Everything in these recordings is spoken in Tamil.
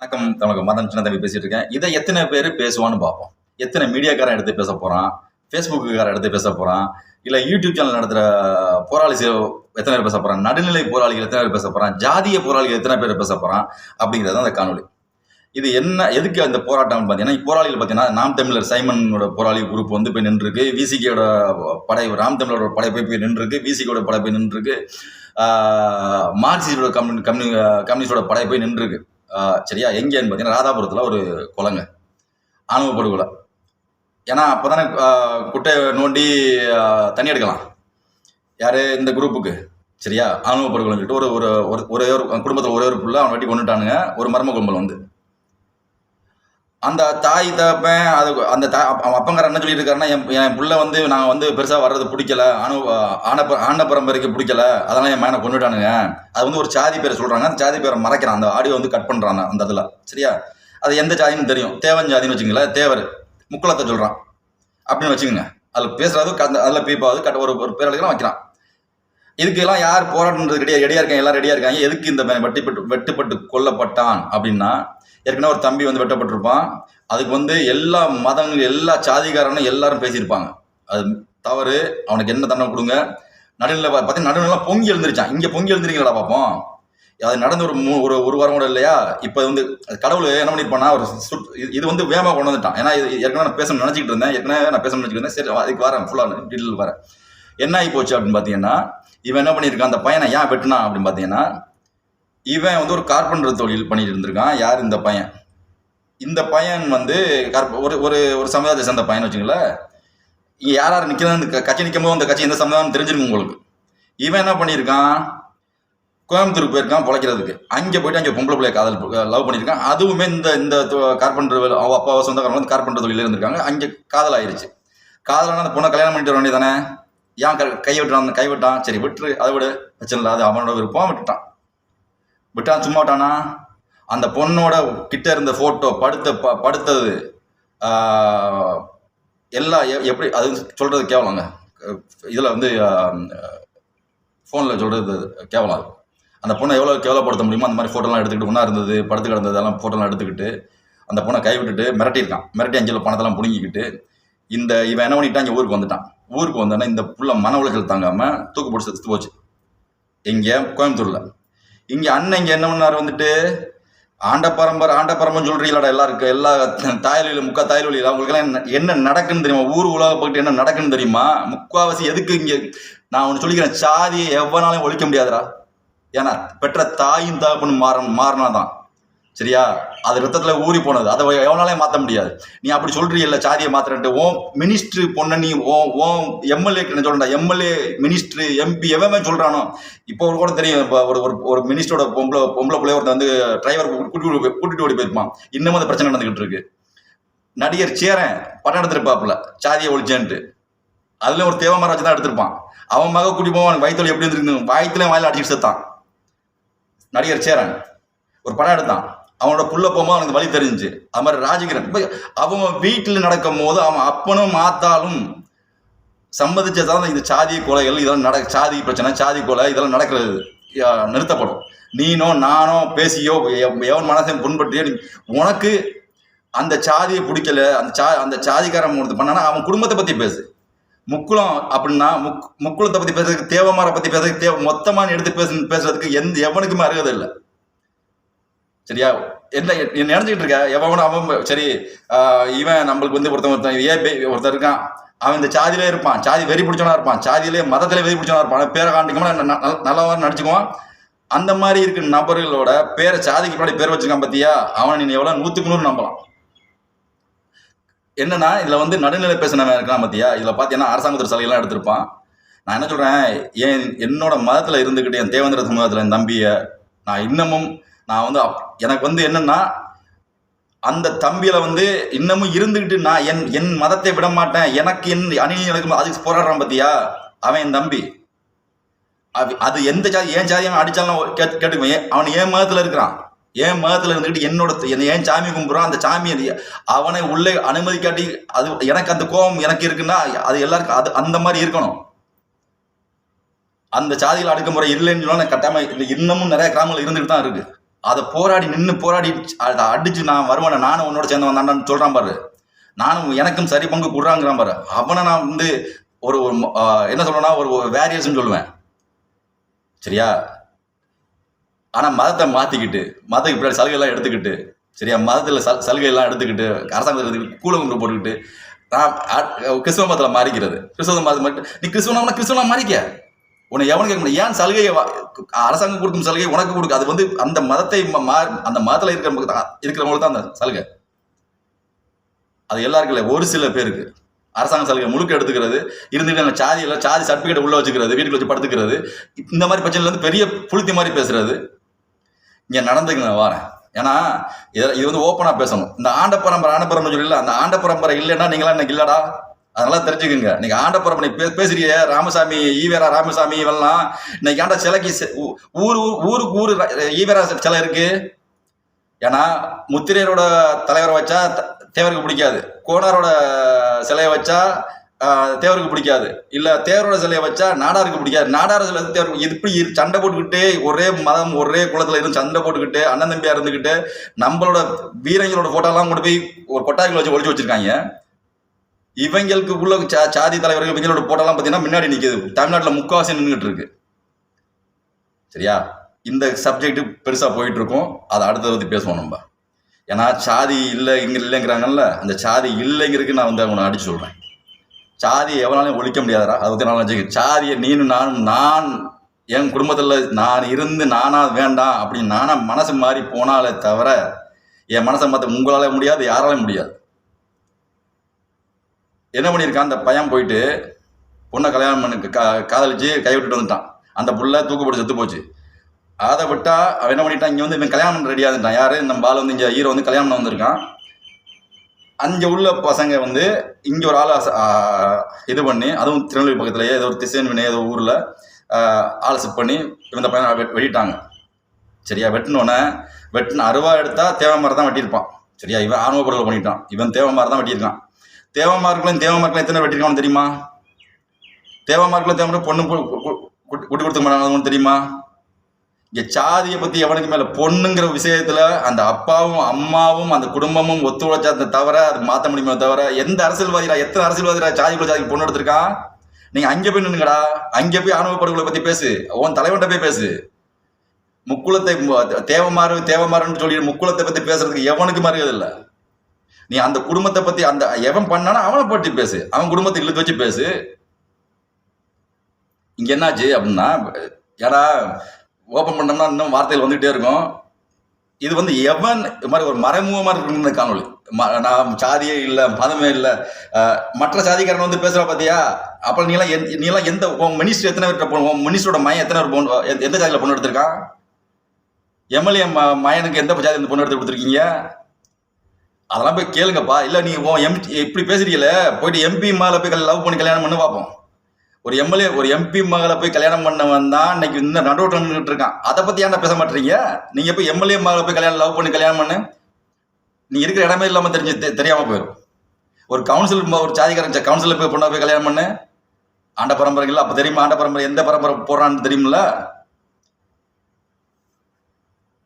வணக்கம் தமிழக மதன் சின்ன தம்பி பேசிட்டு இருக்கேன். இதை எத்தனை பேர் பேசுவான்னு பார்ப்போம். எத்தனை மீடியாக்காரன் எடுத்து பேச போறான்? ஃபேஸ்புக்குக்காரன் எடுத்து பேச போறான்? இல்ல யூடியூப் சேனல் நடத்துற போராளி எத்தனை பேர் பேச போறான்? நடுநிலை போராளிகள் எத்தனை பேர் பேச போறான்? ஜாதிய போராளிகள் எத்தனை பேர் பேச போறான்? அப்படிங்கிறது அந்த காணொளி. இது என்ன எதுக்கு அந்த போராட்டம்னு பார்த்தீங்கன்னா போராளிகள் பார்த்தீங்கன்னா நாம் தமிழர் சைமனோட போராளி குரூப் வந்து போய் நின்றுருக்கு. விசிகேயோட படை ராம் தமிழரோட படை போய் போய் நின்றுருக்கு. விசிகேயோட படை போய் நின்றுருக்கு. மார்க்சிஸ்டோட கம்யூனி கம்யூனி கம்யூனிஸ்டோட படை போய் நின்றுருக்கு. சரியா? எங்கேன்னு பார்த்தீங்கன்னா ராதாபுரத்தில் ஒரு குளங்க. ஆணவ படுகொலை ஏன்னா அப்போ தானே குட்டையை நோண்டி தண்ணி எடுக்கலாம். யார்? இந்த குரூப்புக்கு. சரியா? ஆணவ படுகொலைன்னு சொல்லிட்டு ஒரு ஒரு ஒரு- ஒரே ஒரு குடும்பத்தில் ஒரே ஒரு பிள்ளை அவன் வெட்டி கொண்டுட்டானுங்க ஒரு மர்ம கும்பல் வந்து. அந்த தாய் தப்பேன் அது அந்த தா அப்பங்கார என்ன சொல்லியிருக்காருன்னா இருக்காருன்னா என் என் பிள்ளை வந்து நாங்கள் வந்து பெருசாக வர்றது பிடிக்கல. அணு ஆன ஆன பரம்பரைக்கு பிடிக்கல. அதெல்லாம் என் மேனை கொண்டுட்டானுங்க அது வந்து ஒரு ஜாதி பேரை சொல்கிறாங்க அந்த ஜாதி பேரை மறைக்கிறான். அந்த ஆடியோ வந்து கட் பண்ணுறான் அந்த இதில். சரியா? அது எந்த ஜாதின்னு தெரியும். தேவன் ஜாதின்னு வச்சுங்களேன் தேவர். முக்குளத்தை சொல்கிறான் அப்படின்னு வச்சுக்கோங்க. அதில் பேசுகிறது அந்த அதில் பீப்பாவது கட்ட ஒரு ஒரு பேரழுக்கெல்லாம் வைக்கிறான். இதுக்கெல்லாம் யார் போராட்டம்ன்றது ரெடியாக ரெடியாக இருக்காங்க எல்லாம் ரெடியாக இருக்காங்க. எதுக்கு இந்த வெட்டிப்பட்டு வெட்டுப்பட்டு கொல்லப்பட்டான் அப்படின்னா ஏற்கனவே ஒரு தம்பி வந்து வெட்டப்பட்டிருப்பான். அதுக்கு வந்து எல்லா மதங்கள் எல்லா சாதிகாரனும் எல்லாரும் பேசியிருப்பாங்க. அது தவறு. அவனுக்கு என்ன தண்டனை கொடுங்க? நடுநிலை பார்த்தீங்கன்னா நடுநிலாம் பொங்கி எழுந்திருச்சான். இங்கே பொங்கி எழுந்திருக்கீங்களா பார்ப்போம் அது நடந்து ஒரு மூ ஒரு ஒரு வாரம் கூட இல்லையா? இப்போ வந்து கடவுள் என்ன பண்ணிருப்பானா ஒரு சுட் இது- இது வந்து வேகமாக கொண்டு வந்துட்டான். ஏன்னா இது ஏற்கனவே நான் பேசணும்னு நினச்சிக்கிட்டு இருந்தேன். ஏற்கனவே நான் பேசணும்னு நினச்சிக்கிட்டு இருந்தேன். சரி அதுக்கு வரேன். ஃபுல்லாக டீட்டெயில் வரேன். என்ன ஆகி போச்சு அப்படின்னு பார்த்தீங்கன்னா இவன் என்ன பண்ணியிருக்கான்? அந்த பையனை ஏன் வெட்டினான் அப்படின்னு பார்த்தீங்கன்னா இவன் வந்து ஒரு கார்பெண்டர் தொழில் பண்ணிட்டு இருந்திருக்கான் யார் இந்த பையன்? இந்த பையன் வந்து கார்ப ஒரு ஒரு ஒரு சமுதாயத்தை சேர்ந்த பையன் வச்சுங்களேன் இங்கே யார் யார் நிற்கிறாங்க கட்சி நிற்கும் போது அந்த கட்சி எந்த சமுதாயம் தெரிஞ்சிருக்கும் உங்களுக்கு. இவன் என்ன பண்ணியிருக்கான்? கோயம்புத்தூருக்கு போயிருக்கான் பிழைக்கிறதுக்கு. அங்கே போயிட்டு அங்கே பொம்பளை பிள்ளைய காதல் லவ் பண்ணியிருக்கான். அதுவுமே இந்த இந்த கார்பெண்டர் அவ அப்பா சொந்தக்காரங்க வந்து கார்பெண்டர் தொழிலில் இருந்திருக்காங்க. அங்கே காதல் ஆயிடுச்சு காதலான அந்த பொண்ணை கல்யாணம் பண்ணிட்டு வர வேண்டியதானே ஏன் க- கை விட்டுறான் கை விட்டான்? சரி விட்டுரு அதை விட. பிரச்சனை இல்லை அது அவனோட விருப்பம் விட்டுட்டான். விட்டான் சும்மா விட்டானா? அந்த பொண்ணோட கிட்ட இருந்த ஃபோட்டோ படுத்த ப படுத்தது எல்லா எல்லாம் எ- எப்படி அது சொல்கிறது கேவலங்க. இதில் வந்து ஃபோனில் சொல்கிறது கேவலம் அந்த பொண்ணை எவ்வளோ கேவலப்படுத்த முடியுமோ அந்த மாதிரி ஃபோட்டோலாம் எடுத்துக்கிட்டு ஒன்றா இருந்தது படுத்து கிடந்தது அதெல்லாம் ஃபோட்டோலாம் எடுத்துக்கிட்டு அந்த பொண்ணை கைவிட்டுட்டு மிரட்டியிருக்கான். மிரட்டி அஞ்சலில் பணத்தெல்லாம் பிடுங்கிக்கிட்டு இந்த இவன் என்ன பண்ணிட்டான்? இங்கே ஊருக்கு வந்துட்டான். ஊருக்கு வந்தானே இந்த புள்ள மன உளைச்சல் தாங்காமல் தூக்கு போட்டு செத்து போச்சு. இங்கே கோயம்புத்தூரில். இங்கே அண்ணன் இங்கே என்ன பண்ணார் வந்துட்டு? ஆண்ட பரம்பரை ஆண்ட பரம்பரை சொல்கிறீங்களாடா எல்லாருக்கும். எல்லா தாய்வழியில் முக்கா தாய்வழியில் அவங்களுக்கெல்லாம் என்ன என்ன நடக்குன்னு தெரியுமா? ஊர் உலக போயிட்டு என்ன நடக்குன்னு தெரியுமா? முக்காவாசி எதுக்கு இங்கே நான் ஒன்று சொல்லிக்கிறேன் சாதியை எவ்வளோனாலும் ஒழிக்க முடியாதுடா. ஏன்னா பெற்ற தாயும் தகப்பனும் மாற மாறினாதான். சரியா? அது ரத்தத்தில் ஊறி போனது. அதை எவனாலையும் மாற்ற முடியாது. நீ அப்படி சொல்றீல்ல சாதியை மாத்திரன்ட்டு ஓம் மினிஸ்ட்ரு பொண்ணை நீ ஓ ஓம் எம்எல்ஏக்கு என்ன சொல்கிறேன் எம்எல்ஏ மினிஸ்ட்ரு எம்பி எவமே சொல்கிறானோ இப்போ ஒரு கூட தெரியும் இப்போ ஒரு ஒரு ஒரு மினிஸ்டரோட பொம்பளை பொம்பளை பிள்ளைய ஒருத்தர் வந்து டிரைவர் கூட்டிட்டு கூட்டிட்டு ஓடி போயிருப்பான். இன்னமும் அந்த பிரச்சனை நடந்துகிட்டு இருக்கு. நடிகர் சேரன் படம் எடுத்திருப்பாப்புல சாதியை ஒழிச்சேன்ட்டு. அதுல ஒரு தேவமராஜ் தான் எடுத்திருப்பான். அவன் மக கூட்டி போவான் வயிற்றுல எப்படி இருந்துருக்கு வயிற்றுல வாயில அடிச்சுட்டு செத்தான். நடிகர் சேரன். ஒரு படம் எடுத்தான். அவனோட புள்ள போகும்போது அவனுக்கு வழி தெரிஞ்சுச்சு அது மாதிரி ராஜகிரன். அவன் வீட்டில் நடக்கும் போது அவன் அப்பனும் மாத்தாலும் சம்மதிச்சதான் இந்த சாதி கொலைகள் இதெல்லாம் நட சாதி பிரச்சனை சாதி கொலை இதெல்லாம் நடக்கிறது. நிறுத்தப்படும். நீனோ நானோ பேசியோ எவன் மனசையும் புண்பற்றியோ உனக்கு அந்த சாதியை பிடிக்கல அந்த சா அந்த சாதிக்காரன் ஒன்று பண்ணானா அவன் குடும்பத்தை பற்றி பேசு. முக்குளம் அப்படின்னா முக் முக்குளத்தை பற்றி பேசுறதுக்கு தேவமாரை பற்றி பேசுறதுக்கு தேவ மொத்தமான எடுத்து பேசு பேசுறதுக்கு எந்த எவனுக்குமே அருகதை இல்லை. சரியா? என்ன நீ நினைச்சிட்டு இருக்க? எவன் அவன் சரி இவன் நம்மளுக்கு வந்து ஒருத்தன் ஒருத்தன் ஏ பே ஒருத்தன் இருக்கான்? அவன் இந்த சாதியிலே இருப்பான். சாதி வெறி பிடிச்சவனா இருப்பான். சாதியிலே மதத்திலே வெறி பிடிச்சவனா இருப்பான். பேரை காண்டிக்கமா நல்லவா நடிச்சுக்குவான். அந்த மாதிரி இருக்கிற நபர்களோட பேரை சாதிக்கு முன்னாடி பேர் வச்சிருக்கான் பத்தியா? அவனை நீ எவ்வளவு? நூத்துக்கு நூறு நம்பலாம். என்னன்னா இதுல வந்து நடுநிலை பேசினவன் இருக்கான் பத்தியா? இதுல பாத்தீங்கன்னா அரசாங்கத்துறை சலுகைலாம் எடுத்திருப்பான். நான் என்ன சொல்கிறேன் என் என்னோட மதத்தில் இருந்துக்கிட்டு என் தேவேந்திர சமூகத்தில் என் தம்பியை நான் இன்னமும் நான் வந்து அப்- எனக்கு வந்து என்னன்னா அந்த தம்பியில வந்து இன்னமும் இருந்துகிட்டு நான் என் என் மதத்தை விட மாட்டேன். எனக்கு என் அணி எனக்கு அதுக்கு போராடுறான் பத்தியா? அவன் என் தம்பி. அது- அது எந்த ஜாதி ஏன் ஜாதி அவன் அடிச்சாலும் கேட்டு கேட்டுக்குவேன் அவன் ஏன் மதத்துல இருக்கிறான். ஏன் மதத்துல இருந்துக்கிட்டு என்னோட என்னை ஏன் சாமி கும்பிட்றான்? அந்த சாமி அவனை உள்ளே அனுமதி காட்டி அது எனக்கு அந்த கோபம் எனக்கு இருக்குன்னா அது எல்லாருக்கும் அது அந்த மாதிரி இருக்கணும். அந்த சாதியில் அடக்குமுறை இல்லைன்னு சொன்னா கட்டாயமாக இன்னமும் நிறைய கிராமங்கள் இருந்துகிட்டு தான் இருக்குது அதை போராடி நின்று போராடி அதை அடிச்சு நான் வருவேன் நானும் உன்னோட சேர்ந்து வந்தான்னு சொல்றான் பாரு. நானும் எனக்கும் சரி பங்கு கொடுறாங்கிறான் பாரு. அவனை நான் வந்து ஒரு ஒரு என்ன சொல்லணும்னா ஒரு வேரியர்ஸ்னு சொல்லுவேன். சரியா? ஆனா மதத்தை மாத்திக்கிட்டு மதத்துக்கு பின்னாடி சலுகைலாம் எடுத்துக்கிட்டு சரியா? மதத்துல சல் சலுகை எல்லாம் எடுத்துக்கிட்டு அரசாங்கத்தில் எடுத்துக்கிட்டு கூல குண்டு போட்டுக்கிட்டு நான் கிறிஸ்தவ மதத்தில் மாறிக்கிறது. கிறிஸ்தவ மதம் மட்டும் நீ கிறிஸ்தவனா கிறிஸ்தவனா மாறிக்க? உன்னை எவனுக்கு கேட்க முடியும்? ஏன் சலுகையை அரசாங்கம் கொடுக்கும் சலுகை உனக்கு கொடுக்கு? அது வந்து அந்த மதத்தை ம- மா- அந்த மதத்தில் இருக்கிறவங்களுக்கு தான் இருக்கிறவங்களுக்கு தான் அந்த சலுகை. அது எல்லாருக்கும் இல்லை. ஒரு சில பேருக்கு. அரசாங்க சலுகை முழுக்க எடுத்துக்கிறது இருந்துட்டு அந்த சாதியில் சாதி சர்டிஃபிகேட் உள்ள வச்சுக்கிறது வீட்டுக்கு வச்சு படுத்துக்கிறது இந்த மாதிரி பிரச்சனைல வந்து பெரிய புளுத்தி மாதிரி பேசுறது. இங்கே நடந்துங்க நான் வாரேன். ஏன்னா இதை இது வந்து ஓப்பனாக பேசணும். இந்த ஆண்ட பரம்பரை ஆண்ட பரம்பரை சொல்லல. அந்த ஆண்ட பரம்பரை இல்லைன்னா நீங்களாம் இன்னைக்கு இல்லடா. அதனால தெரிஞ்சுக்குங்க. நீங்க ஆண்டப்புறம் நீ பே பேசுறிய ராமசாமி ஈவேரா ராமசாமி இவெல்லாம் இன்னைக்கு ஆண்ட சிலைக்கு ஊர் ஊ- ஊருக்கு ஊர் ஈவேரா சிலை இருக்கு. ஏன்னா முத்திரையரோட தலைவரை வச்சா த- தேவருக்கு பிடிக்காது. கோனாரோட சிலையை வச்சா தேவருக்கு பிடிக்காது. இல்லை தேவரோட சிலையை வச்சா நாடாருக்கு பிடிக்காது. நாடார சிலை தேவருக்கு இப்படி சண்டை போட்டுக்கிட்டு ஒரே மதம் ஒரே குளத்தில் இருந்து சண்டை போட்டுக்கிட்டு அண்ணன் தம்பியாக இருந்துக்கிட்டு நம்மளோட வீரங்களோட ஃபோட்டோலாம் கொண்டு போய் ஒரு கொட்டாய்க்குள்ள வச்சு ஒழிச்சு வச்சுருக்காங்க. இவங்களுக்கு உள்ள சா- சாதி தலைவர்கள் இவங்களோட போட்டோலாம் பார்த்தீங்கன்னா முன்னாடி நிற்கிது தமிழ்நாட்டில் முக்காவாசி நின்றுட்டு இருக்கு. சரியா? இந்த சப்ஜெக்ட் பெருசாக போயிட்டு இருக்கோம் அதை அடுத்த பற்றி பேசுவோம் நம்ம. ஏன்னா சாதி இல்லை இங்க இல்லைங்கிறாங்கல்ல அந்த சாதி இல்லைங்கிறதுக்கு நான் வந்து அவனை அடிச்சு சொல்கிறேன் சாதியை எவனாலையும் ஒழிக்க முடியாதரா அதை பற்றி நான் நினைச்சுக்க சாதியை நீனு நான் நான் என் குடும்பத்தில் நான் இருந்து நானா வேண்டாம் அப்படின்னு நானாக மனசு மாறி போனாலே தவிர என் மனசை மாற்ற உங்களால் முடியாது யாராலையும் முடியாது. என்ன பண்ணியிருக்கான்? அந்த பையன் போயிட்டு பொண்ணை கல்யாணம் பண்ண கா காதலிச்சு கை விட்டுட்டு வந்துட்டான். அந்த புள்ள தூக்குப்பட்டு செத்து போச்சு. அதை விட்டா அவன் என்ன பண்ணிட்டான்? இங்கே வந்து இவன் கல்யாணம் ரெடியாக இருந்துட்டான். யார்? நம்ம பால் வந்து இங்கே ஹீரோ வந்து கல்யாணம் பண்ண வந்திருக்கான். அங்கே உள்ள பசங்க வந்து இங்கே ஒரு ஆளை இது பண்ணி அதுவும் திருநெல்வேலி பக்கத்துலேயே ஏதோ ஒரு திசைன் வினை ஏதோ ஊரில் ஆளை செட் பண்ணி இந்த பையனை வெட்டிட்டாங்க. சரியா? வெட்டினோடனே வெட்டின அருவா எடுத்தால் தேவை மாதிரி தான் வெட்டியிருப்பான். சரியா? இவன் ஆணவ பொருள் பண்ணிட்டான். இவன் தேவை மாதிரி தான் வெட்டியிருக்கான். தேவமார்களும் தேவமார்களும் எத்தனை வெட்டிருக்காங்க தெரியுமா? தேவமார்களும் தேவமாரு பொண்ணு குட்டி குட்டி கொடுத்துக்க மாட்டாங்க தெரியுமா? இங்க சாதியை பத்தி எவனுக்கு மேல பொண்ணுங்கிற விஷயத்துல அந்த அப்பாவும் அம்மாவும் அந்த குடும்பமும் ஒத்துழைச்சா தவிர அது மாத்த முடியுமே தவிர எந்த அரசியல்வாதிடா எத்தனை அரசியல்வாதிடா சாதிக்குள்ள ஜாதிக்கு பொண்ணு எடுத்திருக்கான் நீங்க அங்கே போய் நின்னுங்கடா அங்கே போய் ஆணவ படுகொலை பத்தி பேசு. உன் தலைவன்ட்ட போய் பேசு. முக்குளத்தை தேவமாறு தேவமாறுன்னு சொல்லி முக்குளத்தை பத்தி பேசுறதுக்கு எவனுக்கு மரியாதை இல்லை? நீ அந்த குடும்பத்தை பத்தி அந்த எவன் பண்ணானோ அவனை பற்றி பேசு. அவன் குடும்பத்தை இழுத்து வச்சு பேசு. இங்க என்னாச்சு அப்படின்னா ஏடா ஓப்பன் பண்ணோம்னா இன்னும் வார்த்தைகள் வந்துகிட்டே இருக்கும். இது வந்து எவன் இது மாதிரி ஒரு மறைமுகமா இருக்கு காணொலி ம- நான் சாதியே இல்லை மதமே இல்லை. மற்ற சாதிக்காரன் வந்து பேசுறா பாத்தியா? அப்ப நீலாம் எந்த- நீலாம் எந்த உன் மினிஸ்டர் எத்தனை பேர் போன உன் மினிஸ்டரோட மயன் எத்தனை பேர் பொண்ணு எந்த- எந்த ஜாதியில பொண்ணு எடுத்திருக்கான்? எம்எல்ஏ மயனுக்கு எந்த சாதி பொண்ணு எடுத்து கொடுத்துருக்கீங்க? அதெல்லாம் போய் கேளுங்கப்பா. இல்லை நீ ஓ எம் இப்படி பேசுறீங்கள போயிட்டு எம்பி மகளை போய் லவ் பண்ணி கல்யாணம் பண்ணி பார்ப்போம் ஒரு எம்எல்ஏ ஒரு எம்பி மகளை போய் கல்யாணம் பண்ணவன் தான் இன்னைக்கு இந்த நடுவோட்டம் நின்றுட்டு இருக்கான். அதை பற்றி ஏன்டா பேச மாட்டீங்க நீங்கள் போய் எம்எல்ஏ மகளை போய் கல்யாணம் லவ் பண்ணி கல்யாணம் பண்ணு. நீ இருக்கிற இடமே இல்லாமல் தெரிஞ்சு தெரியாமல் போயிடும் ஒரு கவுன்சில் ஒரு சாதிக்காரன் கவுன்சிலர் போய் பொண்ணை போய் கல்யாணம் பண்ணு. ஆண்ட பரம்பரைங்களா அப்போ தெரியுமா ஆண்ட பரம்பரை எந்த பரம்பரை போடுறான்னு தெரியுமில்ல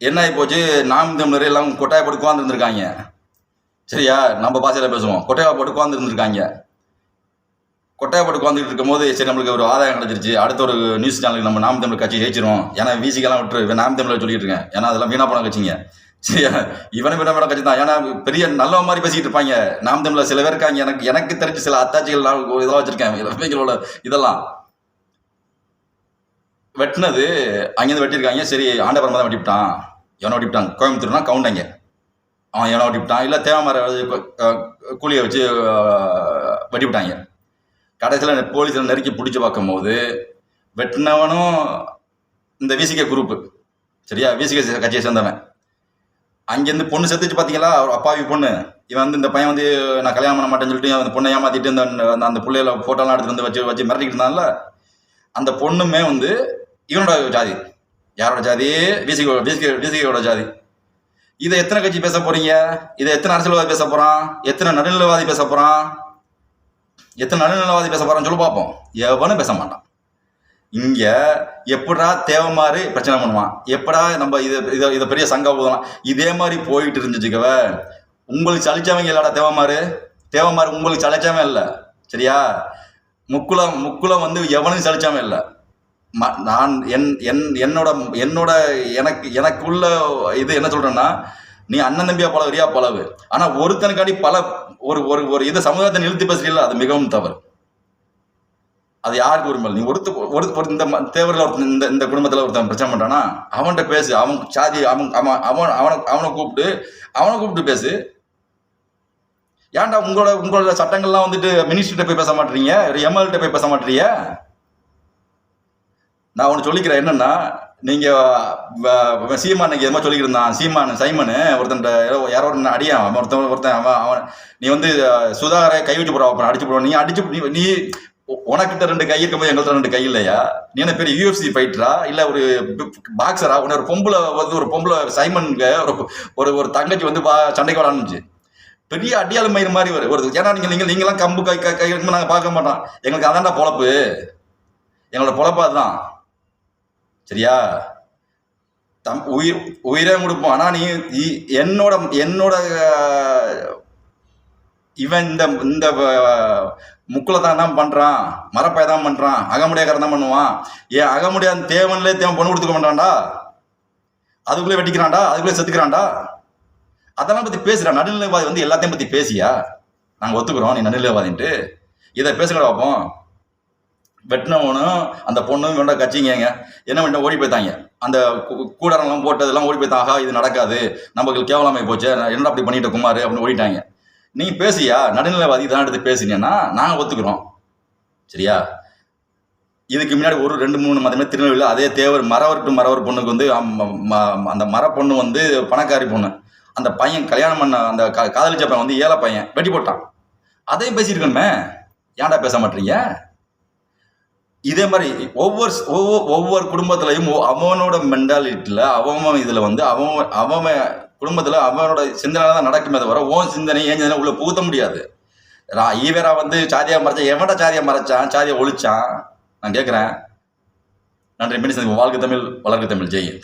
என்ன ஆகி போச்சு? நாம் தமிழர் எல்லாம் கொட்டாய போட்டு உட்காந்துருந்துருக்காங்க சரியா? நம்ம பாஷையில் பேசுவோம். கொட்டையா போட்டு உட்காந்துருந்துருக்காங்க கொட்டையா போட்டு உட்காந்துட்டு இருக்கும்போது சரி நம்மளுக்கு ஒரு ஆதாயம் கிடைச்சிருச்சு. அடுத்த ஒரு நியூஸ் சேனலுக்கு நம்ம நாம் தமிழ் கட்சி ஜெயிச்சிரும் ஏன்னா விசிக்கெல்லாம் விட்டுரு. இவன் நாம் தமிழர் சொல்லிட்டு இருக்கேன். ஏன்னா அதெல்லாம் வீணா போன கட்சிங்க. சரியா? இவனும் வீணா போன கட்சி தான். ஏன்னா பெரிய நல்ல மாதிரி பேசிக்கிட்டு இருப்பாங்க. நாம் தமிழ்ல சில பேர் இருக்காங்க. எனக்கு எனக்கு தெரிஞ்ச சில அத்தாட்சிகள் நான் இதெல்லாம் வச்சிருக்கேன். இதெல்லாம். வெட்டினது அங்கேருந்து வெட்டியிருக்காங்க. சரி ஆண்ட தான் வெட்டிவிட்டான். எவனை வெட்டிவிட்டாங்க கோயம்புத்தூர்னா கவுண்டாங்க. அவன் எவனை வெட்டிவிட்டான் இல்லை தேவமர கூலியை வச்சு வெட்டி விட்டாங்க. கடைசியில் போலீஸில் நெருக்கி பிடிச்சி பார்க்கும்போது வெட்டினவனும் இந்த விசிகே குரூப்பு. சரியா? விசிகே கட்சியை சேர்ந்தவன். அங்கேருந்து பொண்ணு செத்துச்சு பார்த்தீங்களா ஒரு அப்பாவி பொண்ணு. இவன் வந்து இந்த பையன் வந்து நான் கல்யாணம் பண்ண மாட்டேன்னு சொல்லிட்டு அந்த பொண்ணை ஏமாத்திட்டு இந்த அந்த- அந்த பிள்ளையில ஃபோட்டோலாம் எடுத்து வந்து வச்சு வச்சு மிரட்டிக்கிட்டு இருந்தான்ல? அந்த பொண்ணுமே வந்து இவனோட ஜாதி. யாரோட ஜாதி? விசிகோ விசிகே விசிகையோட ஜாதி. இதை எத்தனை கட்சி பேச போறீங்க? இதை எத்தனை அரசியல்வாதி பேச போறான்? எத்தனை நடுநிலைவாதி பேச போறான்? எத்தனை நடுநிலைவாதி பேச போறான்னு சொல்லி பார்ப்போம். எவனும் பேச மாட்டான். இங்க எப்படா தேவமாறு பிரச்சனை பண்ணுவான்? எப்படா நம்ம இதை இதை இதை பெரிய சங்கா ஊதலாம் இதே மாதிரி போயிட்டு இருந்துச்சுக்கவ உங்களுக்கு சலிச்சவங்க இல்லடா தேவை மாதிரி உங்களுக்கு சளிச்சவன் இல்லை. சரியா? முக்குளம் முக்குளம் வந்து எவனும் சளிச்சவன் இல்லை. ம- நான் என் என் என்னோட என்னோட எனக்கு எனக்குள்ள இது என்ன சொல்றேன்னா நீ அண்ணன் தம்பியா பழகுறியா பழகு. ஆனா ஒருத்தனுக்காண்டி பல ஒரு ஒரு ஒரு இது சமுதாயத்தை நிறுத்தி பேசுறீங்களா அது மிகவும் தவறு. அது யாருக்கு உரிமை நீ ஒருத்த ஒரு ஒரு இந்த தேவரில் ஒருத்தன் இந்த இந்த குடும்பத்தில் ஒருத்தன் பிரச்சனை பண்ணுறான்னா அவன்கிட்ட பேசு. அவன் சாதி அவன் அவன் அவன் அவனை அவனை கூப்பிட்டு அவனை கூப்பிட்டு பேசு. ஏன்டா உங்களோட உங்களோட சட்டங்கள்லாம் வந்துட்டு மினிஸ்டர்கிட்ட போய் பேச மாட்டீங்க ஒரு எம்எல்கிட்ட போய் பேச மாட்டீங்க நான் ஒன்று சொல்லிக்கிறேன் என்னன்னா நீங்கள் வ- வ- சீமான் இன்னைக்கு எதுமா சொல்லிக்கிருந்தான் சீமான் சைமனு ஒருத்தன் யாரோ ஒன்று அடியான் அவன் ஒருத்தன் ஒருத்தன் அவன் அவன் நீ வந்து சுதாகரை கைவிட்டு போடுவா அப்புறம் அடிச்சு போடுவா நீ அடிச்சு நீ நீ உனக்கிட்ட ரெண்டு கை இருக்கும்போது எங்கள்கிட்ட ரெண்டு கை இல்லையா நீ என்ன பெரிய யூஎஃப்சி ஃபைட்டரா இல்லை ஒரு பாக்ஸரா உன்னை ஒரு பொம்பளை வந்து ஒரு பொம்பளை சைமனுக்கு ஒரு ஒரு ஒரு தங்கச்சி வந்து பா- சண்டைக்கு விளாண்டுச்சு பெரிய அடியாளு மயிறு மாதிரி வரும் ஒரு ஏன்னா நீங்கள் நீங்கள் நீங்களாம் கம்பு கை கை நாங்கள் பார்க்க மாட்டோம் எங்களுக்கு அதான்டா பொழப்பு எங்களோட பொழப்பு அதுதான் சரியா? தம் உயிர் உயிரே கொடுப்போம் ஆனால் நீ இ- என்னோட என்னோட இவன் இந்த இந்த முக்குல தான் தான் பண்ணுறான் மரப்பாய் தான் பண்ணுறான் அகமுடியாக்காரன் தான் பண்ணுவான். ஏன் அகமுடையான் தேவன்லே தேவன் பொண்ணு கொடுத்துக்க மாட்டான்டா? அதுக்குள்ளே வெட்டிக்கிறான்டா? அதுக்குள்ளே செத்துக்கிறான்டா? அதெல்லாம் பற்றி பேசுறான் நடுநிலைவாதி வந்து எல்லாத்தையும் பற்றி பேசியா? நாங்கள் ஒத்துக்கிறோம். நீ நடுநிலைவாதின்ட்டு. இதை பேசுங்கடா பார்ப்போம் வெட்டினவனும் அந்த பொண்ணும் வேண்ட கட்சிங்க என்ன பண்ண ஓடி போய்த்தாங்க அந்த கூடாரம்லாம் போட்டதெல்லாம் ஓடி போய்த்தான் ஆகா இது நடக்காது. நமக்கு கேவலமாய் போச்சு. என்னடா அப்படி பண்ணிட்ட குமார் அப்படின்னு ஓடிட்டாங்க. நீ பேசியா நடுநிலைவாதி தான் எடுத்து பேசினேன்னா நாங்கள் ஒத்துக்கிறோம். சரியா? இதுக்கு முன்னாடி ஒரு ரெண்டு மூணு மதமே திருநெல்வேலியில் அதே தேவர் மரவர் டு மரவர் பொண்ணுக்கு வந்து ம- அந்த மர பொண்ணு வந்து பணக்காரி பொண்ணு. அந்த பையன் கல்யாணம் பண்ண அந்த கா- காதலிச்ச பையன் வந்து ஏழை பையன். வெட்டி போட்டான். அதையும் பேசியிருக்கணுமே. ஏன்டா பேச மாட்டீங்க? இதே மாதிரி ஒவ்வொரு ஒவ்வொரு ஒவ்வொரு குடும்பத்துலையும் அவனோட மென்டாலிட்டியில் அவன் இதில் வந்து அவன் அவன் குடும்பத்தில் அவனோட சிந்தனை தான் நடக்குமே தவிர ஓன் சிந்தனை ஏன் சிந்தனை உள்ள புகுத்த முடியாது. ரா- ஈவேரா வந்து சாதியாக மறைச்சா எவன்டா சாதியா மறைச்சான் சாதியை ஒழிச்சான்? நான் கேட்குறேன் நன்றி மினிசன் வாழ்க தமிழ் வளர்க்க தமிழ். ஜெயின்